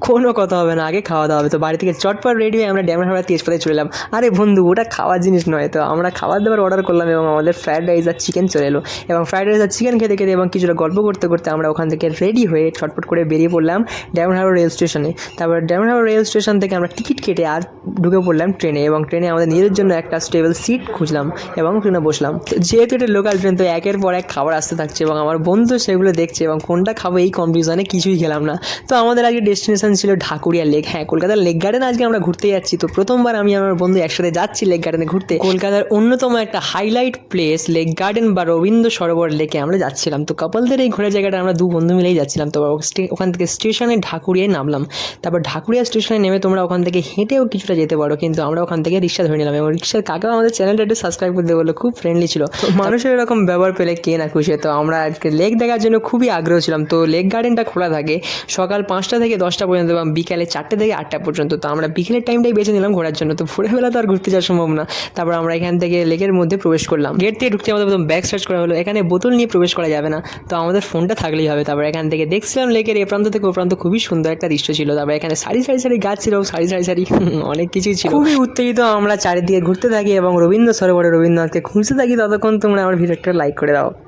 কোনো কথা হবে না, আগে খাওয়া দাওয়া হবে। তো বাড়ি থেকে চটপট রেডি হয়ে আমরা ড্যামের হাওড়া তেজপাতায় চলে এলাম। আরে বন্ধু, ওটা খাওয়ার জিনিস নয় তো। আমরা খাবার দাবার অর্ডার করলাম এবং আমাদের ফ্রায়েড রাইস আর চিকেন চলে এলো। এবং ফ্রায়েড রাইস আর চিকেন খেতে খেতে এবং কিছুটা গল্প করতে করতে আমরা ওখান থেকে রেডি হয়ে ছটপট করে বেরিয়ে পড়লাম ড্যামের হাওড়া রেল স্টেশনে তারপর ড্যামের হাওড়া রেল স্টেশন থেকে আমরা টিকিট কেটে আর ঢুকে পড়লাম ট্রেনে এবং ট্রেনে আমাদের নিজের জন্য একটা স্টেবল সিট খুঁজলাম এবং ট্রেনে বসলাম। যেহেতু এটা লোকাল ট্রেন তো একের পর এক খাবার আসতে থাকছে এবং আমার বন্ধু সেগুলো দেখছে এবং কোনটা খাব এই কনফিউশনে কিছুই খেলাম না। তো আমাদের আগে ডেস্টিনেশন ছিল ঢাকুরিয়া লেক। হ্যাঁ কলকাতার লেক গার্ডেন আজকে আমরা ঘুরতে যাচ্ছি। তো প্রথমবার আমি আমার বন্ধু একসাথে যাচ্ছি লেক গার্ডেনে ঘুরতে। কলকাতার অন্যতম একটা হাইলাইট প্লেস লেক গার্ডেন বা রবীন্দ্র সরোবর লেকে আমরা যাচ্ছিলাম। তো কাপলদের এই ঘোরা জায়গাটা আমরা দু বন্ধু মিলেই যাচ্ছিলাম। তো ওখান থেকে স্টেশনে ঢাকুরিয়ায় নামলাম। তারপর ঢাকুরিয়া স্টেশনে নেমে তোমরা ওখান থেকে হেঁটেও কিছুটা যেতে পারো। কিন্তু আমরা ওখান থেকে রিক্সা ধরে নিলাম এবং রিক্সার কাকা আমাদের চ্যানেলটা একটু সাবস্ক্রাইব করতে বলল খুব ফ্রেন্ডলি ছিল। মানুষের এরকম ব্যবহার পেলে কে না খুশি তো আমরা আজকে লেক দেখার জন্য খুবই আগ্রহ ছিলাম। তো লেক গার্ডেনটা খোলা থাকে। সকাল পাঁচটা থেকে দশটা পর্যন্ত এবং বিকালে চারটে থেকে আটটা পর্যন্ত। তো আমরা বিকেলের টাইমটাই বেছে নিলাম ঘোরার জন্য। তো ভোরবেলা তো আর ঘুরতে যাওয়া সম্ভব না। তারপর আমরা এখান থেকে লেকের মধ্যে প্রবেশ করলাম। গেট থেকে ঢুকতে আমাদের প্রথম ব্যাগ সার্চ করা হলো। এখানে বোতল নিয়ে প্রবেশ করা যাবে না। তো আমাদের ফোনটা থাকলেই হবে। তারপর এখান থেকে দেখছিলাম লেকের এ প্রান্ত থেকে ও প্রান্ত খুবই সুন্দর একটা দৃশ্য ছিল। তারপর এখানে সারি সারি সারি গাছ ছিল। সারি সারি সারি অনেক কিছুই ছিল। খুবই উত্তেজিত আমরা চারিদিকে ঘুরতে থাকি এবং রবীন্দ্র সরোবরে রবীন্দ্রনাথকে খুঁজতে থাকি। ততক্ষণ তোমরা আমার ভিডিওটা লাইক করে দাও।